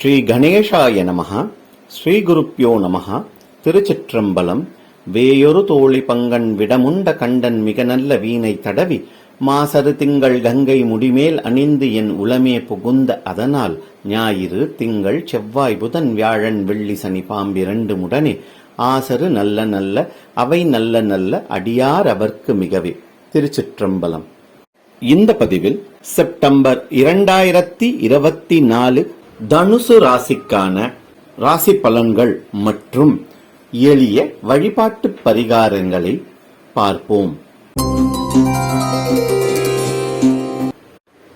ஸ்ரீ கணேசாய நமஹ ஸ்ரீ குருப்பியோ நமஹ திருச்சிற்றம்பலம் வேயொரு தோழி பங்கன் விடமுண்ட கண்டன் மிக நல்ல வீணை தடவி மாசரு திங்கள் கங்கை முடிமேல் அணிந்து என் உளமே புகுந்த அதனால் ஞாயிறு திங்கள் செவ்வாய் புதன் வியாழன் வெள்ளி சனி பாம்பிரண்டு முடனே ஆசரு நல்ல நல்ல அவை நல்ல நல்ல அடியார் அவர்க்கு மிகவே. திருச்சிற்றம்பலம். இந்த பதிவில் செப்டம்பர் இரண்டாயிரத்தி இருபத்தி நாலு தனுசு ராசிக்கான ராசி பலன்கள் மற்றும் எளிய வழிபாட்டு பரிகாரங்களை பார்ப்போம்.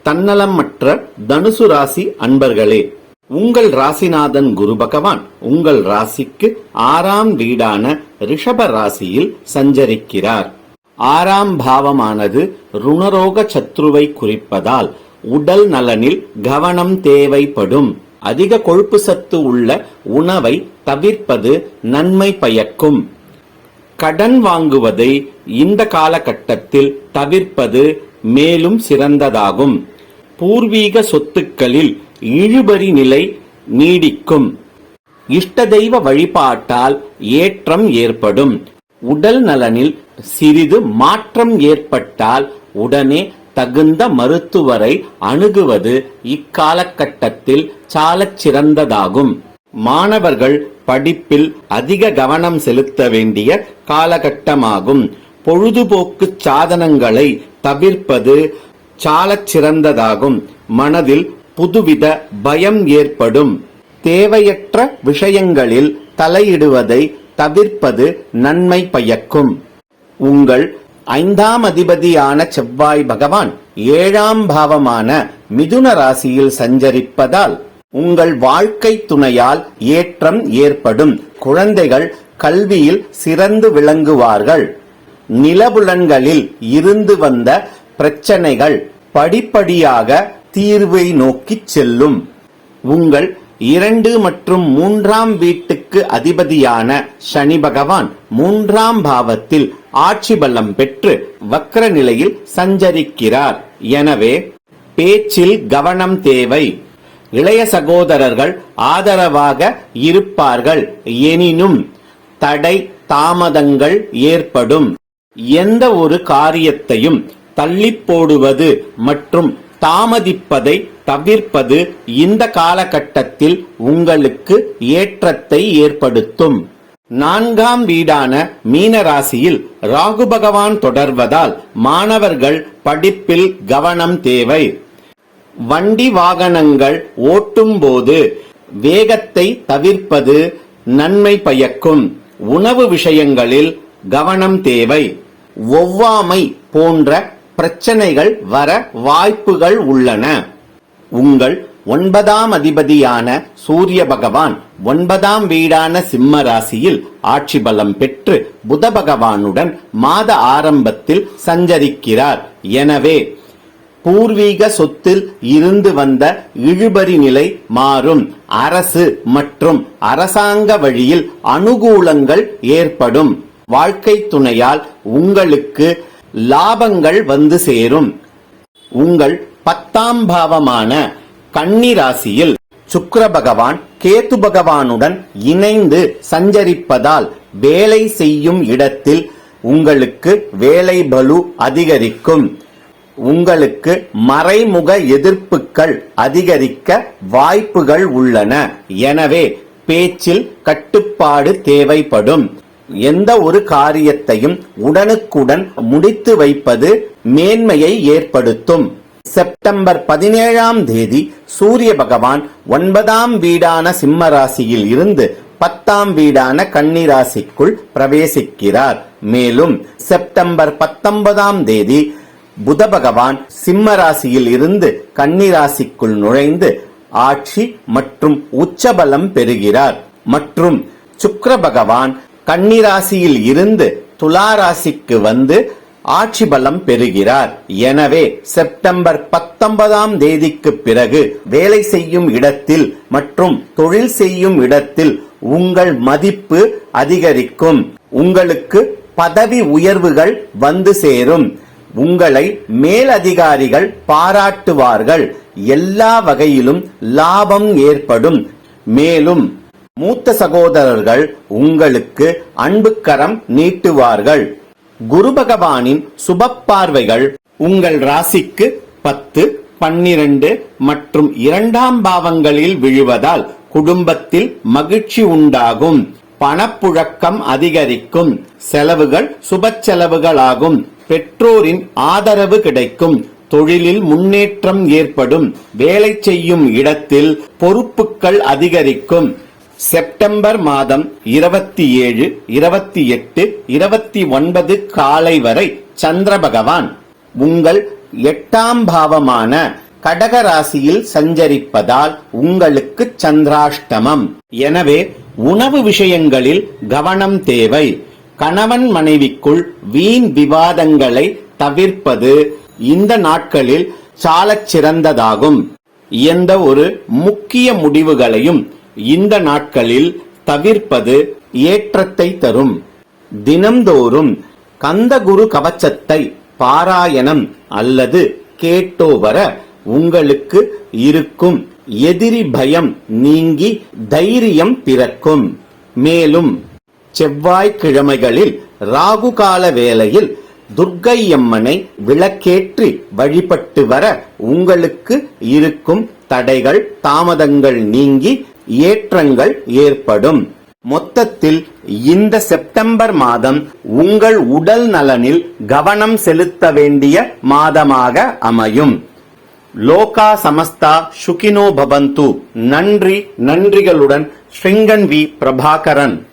தன்னலமற்ற தனுசு ராசி அன்பர்களே உங்கள் ராசிநாதன் குரு பகவான் உங்கள் ராசிக்கு ஆறாம் வீடான ரிஷப ராசியில் சஞ்சரிக்கிறார். ஆறாம் பாவமானது ருணரோக சத்ருவை குறிப்பதால் உடல் நலனில் கவனம் தேவைப்படும். அதிக கொழுப்பு சத்து உள்ள உணவை தவிர்ப்பது நன்மை பயக்கும். கடன் வாங்குவதை இந்த காலகட்டத்தில் தவிர்ப்பது மேலும் சிறந்ததாகும். பூர்வீக சொத்துக்களில் இழுபறி நிலை நீடிக்கும். இஷ்ட தெய்வ வழிபாட்டால் ஏற்றம் ஏற்படும். உடல் நலனில் சிறிது மாற்றம் ஏற்பட்டால் உடனே தகுந்த மருத்துவரை அணுகுவது இக்காலகட்டத்தில் சாலச் சிறந்ததாகும். மாணவர்கள் படிப்பில் அதிக கவனம் செலுத்த வேண்டிய காலகட்டமாகும். பொழுதுபோக்கு சாதனங்களை தவிர்ப்பது சாலச் சிறந்ததாகும். மனதில் புதுவித பயம் ஏற்படும். தேவையற்ற விஷயங்களில் தலையிடுவதை தவிர்ப்பது நன்மை பயக்கும். உங்கள் ஐந்தாம் அதிபதியான செவ்வாய் பகவான் ஏழாம் பாவமான மிதுன ராசியில் சஞ்சரிப்பதால் உங்கள் வாழ்க்கை துணையால் ஏற்றம் ஏற்படும். குழந்தைகள் கல்வியில் சிறந்து விளங்குவார்கள். நிலபுலன்களில் இருந்து வந்த பிரச்சனைகள் படிப்படியாக தீர்வை நோக்கிச் செல்லும். உங்கள் இரண்டு மற்றும் மூன்றாம் வீட்டுக்கு அதிபதியான சனி பகவான் மூன்றாம் பாவத்தில் ஆட்சி பலம் பெற்று வக்ர நிலையில் சஞ்சரிக்கிறார். எனவே பேச்சில் கவனம் தேவை. இளைய சகோதரர்கள் ஆதரவாக இருப்பார்கள். எனினும் தடை தாமதங்கள் ஏற்படும். எந்த ஒரு காரியத்தையும் தள்ளி போடுவது மற்றும் தாமதிப்பதை தவிர்ப்பது இந்த காலகட்டத்தில் உங்களுக்கு ஏற்றத்தை ஏற்படுத்தும். நான்காம் வீடான மீன ராசியில் ராகு பகவான் தொடர்வதால் மாணவர்கள் படிப்பில் கவனம் தேவை. வண்டி வாகனங்கள் ஓட்டும்போது வேகத்தை தவிர்ப்பது நன்மை பயக்கும். உணவு விஷயங்களில் கவனம் தேவை. ஒவ்வாமை போன்ற பிரச்சனைகள் வர வாய்ப்புகள் உள்ளன. உங்கள் ஒன்பதாம் அதிபதியான சூரிய பகவான் ஒன்பதாம் வீடான சிம்ம ராசியில் ஆட்சி பலம் பெற்று புத பகவானுடன் மாத ஆரம்பத்தில் சஞ்சரிக்கிறார். எனவே பூர்வீக சொத்தில் இருந்து வந்த இழுபறி நிலை மாறும். அரசு மற்றும் அரசாங்க வழியில் அனுகூலங்கள் ஏற்படும். வாழ்க்கை துணையால் உங்களுக்கு லாபங்கள் வந்து சேரும். உங்கள் பத்தாம் பாவமான கன்னி ராசியில் சுக்கர பகவான் கேத்து பகவானுடன் இணைந்து சஞ்சரிப்பதால் வேலை செய்யும் இடத்தில் உங்களுக்கு வேலை பலு அதிகரிக்கும். உங்களுக்கு மறைமுக எதிர்ப்புகள் அதிகரிக்க வாய்ப்புகள் உள்ளன. எனவே பேச்சில் கட்டுப்பாடு தேவைப்படும். எந்த ஒரு காரியத்தையும் உடனுக்குடன் முடித்து வைப்பது மேன்மையை ஏற்படுத்தும். செப்டம்பர் பதினேழாம் தேதி சூரிய பகவான் ஒன்பதாம் வீடான சிம்ம ராசியில் இருந்து பத்தாம் வீடான கன்னி ராசிக்குள் பிரவேசிக்கிறார். மேலும் செப்டம்பர் பத்தொன்பதாம் தேதி புத பகவான் சிம்ம ராசியில் இருந்து கன்னி ராசிக்குள் நுழைந்து ஆட்சி மற்றும் உச்சபலம் பெறுகிறார். மற்றும் சுக்கர பகவான் கன்னி ராசியில் இருந்து துலா ராசிக்கு வந்து ஆட்சி பலம் பெறுகிறார். எனவே செப்டம்பர் பத்தொன்பதாம் தேதிக்கு பிறகு வேலை செய்யும் இடத்தில் மற்றும் தொழில் செய்யும் இடத்தில் உங்கள் மதிப்பு அதிகரிக்கும். உங்களுக்கு பதவி உயர்வுகள் வந்து சேரும். உங்களை மேலதிகாரிகள் பாராட்டுவார்கள். எல்லா வகையிலும் லாபம் ஏற்படும். மேலும் மூத்த சகோதரர்கள் உங்களுக்கு அன்புக்கரம் நீட்டுவார்கள். குரு பகவானின் சுப பார்வைகள் உங்கள் ராசிக்கு பத்து பன்னிரண்டு மற்றும் இரண்டாம் பாவங்களில் விழுவதால் குடும்பத்தில் மகிழ்ச்சி உண்டாகும். பணப்புழக்கம் அதிகரிக்கும். செலவுகள் சுப செலவுகளாகும். பெற்றோரின் ஆதரவு கிடைக்கும். தொழிலில் முன்னேற்றம் ஏற்படும். வேலை செய்யும் இடத்தில் பொறுப்புகள் அதிகரிக்கும். செப்டம்பர் மாதம் இருபத்தி ஏழு இருபத்தி எட்டு இருபத்தி ஒன்பது காலை வரை சந்திர பகவான் உங்கள் எட்டாம் பாவமான கடக ராசியில் சஞ்சரிப்பதால் உங்களுக்கு சந்திராஷ்டமம். எனவே உணவு விஷயங்களில் கவனம் தேவை. கணவன் மனைவிக்குள் வீண் விவாதங்களை தவிர்ப்பது இந்த நாட்களில் சாலச் சிறந்ததாகும் எந்த ஒரு முக்கிய முடிவுகளையும் இந்த நாட்களில் தவிர்ப்பது ஏற்றத்தை தரும். தினம்தோறும் கந்தகுரு கவச்சத்தை பாராயணம் அல்லது கேட்டோ வர உங்களுக்கு இருக்கும். எதிரி பயம் நீங்கி தைரியம் பிறக்கும். மேலும் செவ்வாய்க்கிழமைகளில் ராகு கால வேளையில் துர்க்கையம்மனை விளக்கேற்றி வழிபட்டு வர உங்களுக்கு இருக்கும் தடைகள் தாமதங்கள் நீங்கி ஏற்றங்கள் ஏற்படும். மொத்தத்தில் இந்த செப்டம்பர் மாதம் உங்கள் உடல் நலனில் கவனம் செலுத்த வேண்டிய மாதமாக அமையும். லோகா சமஸ்தா சுகினோ பவந்து. நன்றி நன்றிகளுடன் ஸ்ரீங்கன் வி பிரபாகரன்.